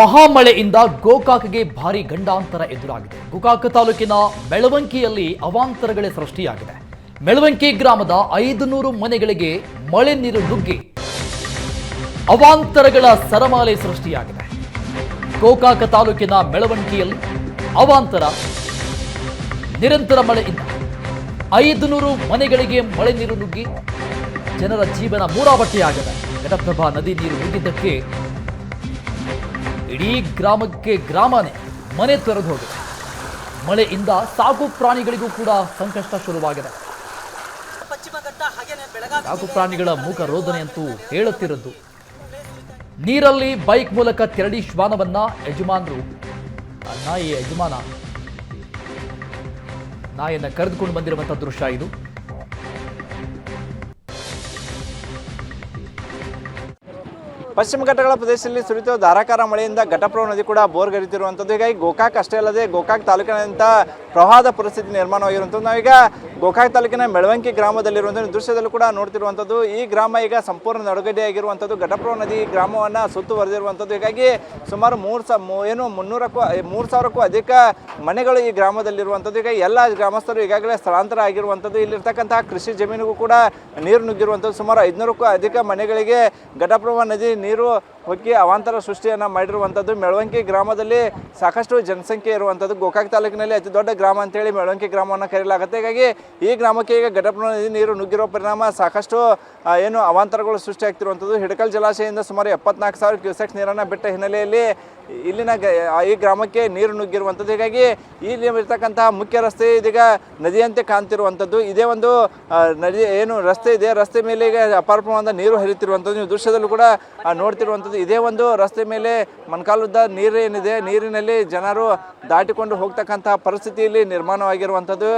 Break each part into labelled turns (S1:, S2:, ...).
S1: ಮಹಾಮಳೆಯಿಂದ ಗೋಕಾಕ್ಗೆ ಭಾರಿ ಗಂಡಾಂತರ ಎದುರಾಗಿದೆ. ಗೋಕಾಕ ತಾಲೂಕಿನ ಮೆಳವಂಕಿಯಲ್ಲಿ ಅವಾಂತರಗಳೇ ಸೃಷ್ಟಿಯಾಗಿದೆ. ಮೆಳವಂಕಿ ಗ್ರಾಮದ ಐದು ನೂರು ಮನೆಗಳಿಗೆ ಮಳೆ ನೀರು ನುಗ್ಗಿ ಅವಾಂತರಗಳ ಸರಮಾಲೆ ಸೃಷ್ಟಿಯಾಗಿದೆ. ಗೋಕಾಕ ತಾಲೂಕಿನ ಮೆಳವಂಕಿಯಲ್ಲಿ ಅವಾಂತರ, ನಿರಂತರ ಮಳೆಯಿಂದ ಐದು ನೂರು ಮನೆಗಳಿಗೆ ಮಳೆ ನೀರು ನುಗ್ಗಿ ಜನರ ಜೀವನ ಮೂರಾಬಟ್ಟೆಯಾಗಿದೆ ಘಟಪ್ರಭಾ ನದಿ ನೀರು ನುಗ್ಗಿದ್ದಕ್ಕೆ ಇಡೀ ಗ್ರಾಮಕ್ಕೆ ಗ್ರಾಮನೇ ಮನೆ ತೊರೆದು ಹೋಗಿದೆ. ಮಳೆಯಿಂದ ಸಾಕು ಪ್ರಾಣಿಗಳಿಗೂ ಕೂಡ ಸಂಕಷ್ಟ ಶುರುವಾಗಿದೆ. ಸಾಕು ಪ್ರಾಣಿಗಳ ಮೂಕ ರೋದನೆ ಅಂತೂ ಹೇಳುತ್ತಿರದ್ದು ನೀರಲ್ಲಿ ಬೈಕ್ ಮೂಲಕ ತೆರಳಿ ಶ್ವಾನವನ್ನ ಯಜಮಾನರು. ನಾಯಿ ಯಜಮಾನ. ನಾಯಿಯನ್ನು ಕರೆದುಕೊಂಡು ಬಂದಿರುವಂತಹ ದೃಶ್ಯ ಇದು.
S2: ಪಶ್ಚಿಮ ಘಟ್ಟಗಳ ಪ್ರದೇಶದಲ್ಲಿ ಸುರಿಯುತ್ತಿರುವ ಧಾರಾಕಾರ ಮಳೆಯಿಂದ ಘಟಪ್ರಭ ನದಿ ಕೂಡ ಬೋರ್ಗರಿತಿರುವಂಥದ್ದು. ಹೀಗಾಗಿ ಗೋಕಾಕ್ ಅಷ್ಟೇ ಅಲ್ಲದೆ ಗೋಕಾಕ್ ತಾಲೂಕಿನಂತ ಪ್ರವಾಹದ ಪರಿಸ್ಥಿತಿ ನಿರ್ಮಾಣವಾಗಿರುವಂಥದ್ದು. ನಾವೀಗ ಗೋಕಾಕ್ ತಾಲೂಕಿನ ಮೆಳವಂಕಿ ಗ್ರಾಮದಲ್ಲಿರುವಂಥ ದೃಶ್ಯದಲ್ಲೂ ಕೂಡ ನೋಡ್ತಿರುವಂಥದ್ದು. ಈ ಗ್ರಾಮ ಈಗ ಸಂಪೂರ್ಣ ನಡುಗಡೆಯಾಗಿರುವಂಥದ್ದು. ಘಟಪ್ರಭ ನದಿ ಗ್ರಾಮವನ್ನು ಸುತ್ತುವರೆದಿರುವಂಥದ್ದು ಹೀಗಾಗಿ ಸುಮಾರು ಮೂರು ಸಾವಿರ ಏನು ಮುನ್ನೂರಕ್ಕೂ ಮೂರು ಸಾವಿರಕ್ಕೂ ಅಧಿಕ ಮನೆಗಳು ಈ ಗ್ರಾಮದಲ್ಲಿರುವಂಥದ್ದು. ಈಗ ಎಲ್ಲ ಗ್ರಾಮಸ್ಥರು ಈಗಾಗಲೇ ಸ್ಥಳಾಂತರ ಆಗಿರುವಂಥದ್ದು ಇಲ್ಲಿರ್ತಕ್ಕಂತಹ ಕೃಷಿ ಜಮೀನಿಗೂ ಕೂಡ ನೀರು ನುಗ್ಗಿರುವಂಥದ್ದು. ಸುಮಾರು ಐದುನೂರಕ್ಕೂ ಅಧಿಕ ಮನೆಗಳಿಗೆ ಘಟಪ್ರಭ ನದಿ ನೀರು ಹೊಕ್ಕಿ ಅವಾಂತರ ಸೃಷ್ಟಿಯನ್ನು ಮಾಡಿರುವಂಥದ್ದು ಮೆಳವಂಕಿ ಗ್ರಾಮದಲ್ಲಿ ಸಾಕಷ್ಟು ಜನಸಂಖ್ಯೆ ಇರುವಂಥದ್ದು. ಗೋಕಾಕ್ ತಾಲೂಕಿನಲ್ಲಿ ಅತಿ ದೊಡ್ಡ ಗ್ರಾಮ ಅಂತೇಳಿ ಮೆಳವಂಕಿ ಗ್ರಾಮವನ್ನು ಕರೆಯಲಾಗುತ್ತೆ. ಹೀಗಾಗಿ ಈ ಗ್ರಾಮಕ್ಕೆ ಈಗ ಘಟಪ್ರಭಾ ನದಿ ನೀರು ನುಗ್ಗಿರೋ ಪರಿಣಾಮ ಸಾಕಷ್ಟು ಏನು ಅವಾಂತರಗಳು ಸೃಷ್ಟಿಯಾಗ್ತಿರುವಂಥದ್ದು ಹಿಡಕಲ್ ಜಲಾಶಯದಿಂದ ಸುಮಾರು ಎಪ್ಪತ್ನಾಲ್ಕು ಸಾವಿರ ಕ್ಯೂಸೆಕ್ಸ್ ನೀರನ್ನು ಬಿಟ್ಟ ಹಿನ್ನೆಲೆಯಲ್ಲಿ ಇಲ್ಲಿನ ಈ ಗ್ರಾಮಕ್ಕೆ ನೀರು ನುಗ್ಗಿರುವಂಥದ್ದು. ಹೀಗಾಗಿ ಇಲ್ಲಿ ಇರ್ತಕ್ಕಂತಹ ಮುಖ್ಯ ರಸ್ತೆ ಇದೀಗ ನದಿಯಂತೆ ಕಾಣ್ತಿರುವಂಥದ್ದು. ಇದೇ ಒಂದು ನದಿ ಏನು ರಸ್ತೆ ಇದೆ. ರಸ್ತೆ ಮೇಲೆ ಈಗ ಅಪಾರ ಪ್ರಮಾಣದ ನೀರು ಹರಿತಿರುವಂಥದ್ದು ನೀವು ದೃಶ್ಯದಲ್ಲೂ ಕೂಡ ಆ, ನೋಡ್ತಿರುವಂಥದ್ದು ಇದೇ ಒಂದು ರಸ್ತೆ ಮೇಲೆ ಮನ್ಕಾಲುದ್ದ ನೀರು ಏನಿದೆ, ನೀರಿನಲ್ಲಿ ಜನರು ದಾಟಿಕೊಂಡು ಹೋಗ್ತಕ್ಕಂತಹ ಪರಿಸ್ಥಿತಿಯಲ್ಲಿ ನಿರ್ಮಾಣವಾಗಿರುವಂಥದ್ದು.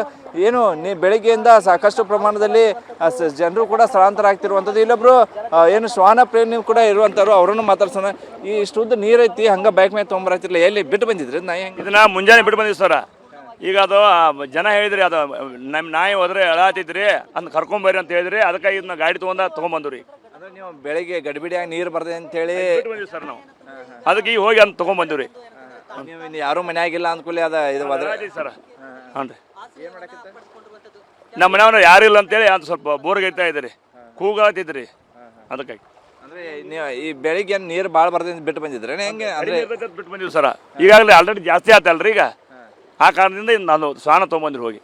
S2: ಏನು, ನೀ ಬೆಳಗ್ಗೆಯಿಂದ ಸಾಕಷ್ಟು ಪ್ರಮಾಣದಲ್ಲಿ ಜನರು ಕೂಡ ಸ್ಥಳಾಂತರ ಆಗ್ತಿರುವಂಥದ್ದು. ಇಲ್ಲೊಬ್ರು ಏನು ಶ್ವಾನ ಪ್ರೇಮಿ ಕೂಡ ಇರುವಂಥವ್ರು, ಅವರನ್ನು ಮಾತಾಡ್ಸೋಣ. ಈ ಇಷ್ಟುದ್ದ ನೀರೈತಿ ಹಂಗೆ ಬೈಕ್ ಮೇಲೆ ತೊಗೊಂಬರತ್ತಿಲ್ಲ ಎಲ್ಲಿ ಬಿಟ್ಟು ಬಂದಿದ್ರಿ? ನಾಯಿ
S3: ಇದನ್ನ ಮುಂಜಾನೆ ಬಿಟ್ಟು ಬಂದಿವಿ ಸರ್. ಈಗ ಅದು ಜನ ಹೇಳಿದ್ರಿ, ಅದು ನಮ್ಮ ನಾಯಿ ಹೋದ್ರೆ ಎಳಾತಿದ್ರಿ ಅಂದ್ ಕರ್ಕೊಂಬರ್ರಿ ಅಂತ ಹೇಳಿದ್ರಿ. ಅದಕ್ಕೆ ಇದನ್ನ ಗಾಡಿ ತೊಗೊಂಡ ತೊಗೊಂಬಂದ್ರಿ
S2: ನೀವು ಬೆಳಿಗ್ಗೆ ಗಡಿಬಿಡಿಯಾಗಿ ನೀರು ಬರ್ದೆ ಅಂತೇಳಿ
S3: ಹೇಳಿ ಸರ್ ನಾವು. ಅದಕ್ಕೆ ಈಗ ಹೋಗಿ ಅಂತ ತೊಗೊಂಬಂದಿವ್ರಿ
S2: ನೀವು ಯಾರು ಯಾರೂ ಮನ್ಯಾಗಿಲ್ಲ ಅಂದ್ಕೂಲೆ ಅದ ಇದು ಬದ್ರ
S3: ಸರ್. ಹ್ಞೂ ರೀ ನಮ್ಮ ಮನೆಯವ್ರು ಯಾರು ಇಲ್ಲ ಅಂತೇಳಿ ಅಂತ ಸ್ವಲ್ಪ ಬೋರ್ಗೆ ಇರ್ತಾ ಇದ್ರಿ ಕೂಗಾತಿದ್ರಿ. ಅದಕ್ಕಾಗಿ
S2: ಅಂದ್ರೆ ನೀವು ಈ ಬೆಳಿಗ್ಗೆ ನೀರು ಭಾಳ ಬರ್ದಿಂದ ಬಿಟ್ಟು ಬಂದಿದ್ರೆ ಹೆಂಗೆ? ಅಂದ್ರೆ
S3: ಬಿಟ್ಟು ಬಂದಿವಿ ಸರ್. ಈಗಾಗಲೇ ಆಲ್ರೆಡಿ ಜಾಸ್ತಿ ಆತಲ್ರಿ ಈಗ. ಆ ಕಾರಣದಿಂದ ಇನ್ನು ನಾನು ಸ್ನಾನ ತೊಗೊಂಬಂದ್ರಿ ಹೋಗಿ.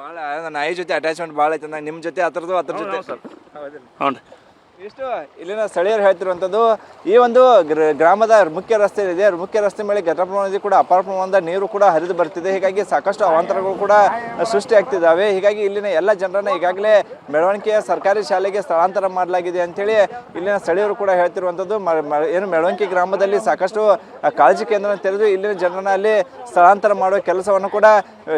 S2: ಭಾಳ ನಾಯಿ ಜೊತೆ ಅಟ್ಯಾಚ್ಮೆಂಟ್ ಭಾಳ ಐತೆ ನಿಮ್ಮ ಜೊತೆ ಹತ್ರದ್ದು ಹತ್ರ ಜೊತೆ
S3: ಸರ್. ಹ್ಞೂ ರೀ.
S2: ಇಷ್ಟು ಇಲ್ಲಿನ ಸ್ಥಳೀಯರು ಹೇಳ್ತಿರುವಂಥದ್ದು, ಈ ಒಂದು ಗ್ರ- ಗ್ರಾಮದ ಮುಖ್ಯ ರಸ್ತೆ ಇದೆ. ಮುಖ್ಯ ರಸ್ತೆ ಮೇಲೆ ಘಟ ನದಿ ಕೂಡ, ಅಪಾರ ಪ್ರಮಾಣದ ನೀರು ಕೂಡ ಹರಿದು ಬರ್ತಿದೆ. ಹೀಗಾಗಿ ಸಾಕಷ್ಟು ಅವಾಂತರಗಳು ಕೂಡ ಸೃಷ್ಟಿಯಾಗ್ತಿದ್ದಾವೆ ಹೀಗಾಗಿ ಇಲ್ಲಿನ ಎಲ್ಲ ಜನರನ್ನ ಈಗಾಗಲೇ ಮೆರವಣಿಗೆಯ ಸರ್ಕಾರಿ ಶಾಲೆಗೆ ಸ್ಥಳಾಂತರ ಮಾಡಲಾಗಿದೆ ಅಂತೇಳಿ ಇಲ್ಲಿನ ಸ್ಥಳೀಯರು ಕೂಡ ಹೇಳ್ತಿರುವಂಥದ್ದು. ಏನು ಮೆರವಣಿಗೆ ಗ್ರಾಮದಲ್ಲಿ ಸಾಕಷ್ಟು ಕಾಳಜಿ ಕೇಂದ್ರ ತೆರೆದು ಇಲ್ಲಿನ ಜನರನ್ನ ಅಲ್ಲಿ ಸ್ಥಳಾಂತರ ಮಾಡುವ ಕೆಲಸವನ್ನು ಕೂಡ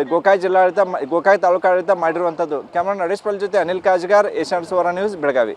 S2: ಗೋಕಾಯ್ ಜಿಲ್ಲಾಡಳಿತ ಗೋಕಾಯ್ ತಾಲೂಕಾಡಳಿತ ಮಾಡಿರುವಂಥದ್ದು. ಕ್ಯಾಮರಾ ನಡೇಶ್ ಪಲ್ ಜೊತೆ Anil Kajgar, Asianet Suvarna news, Belagavi.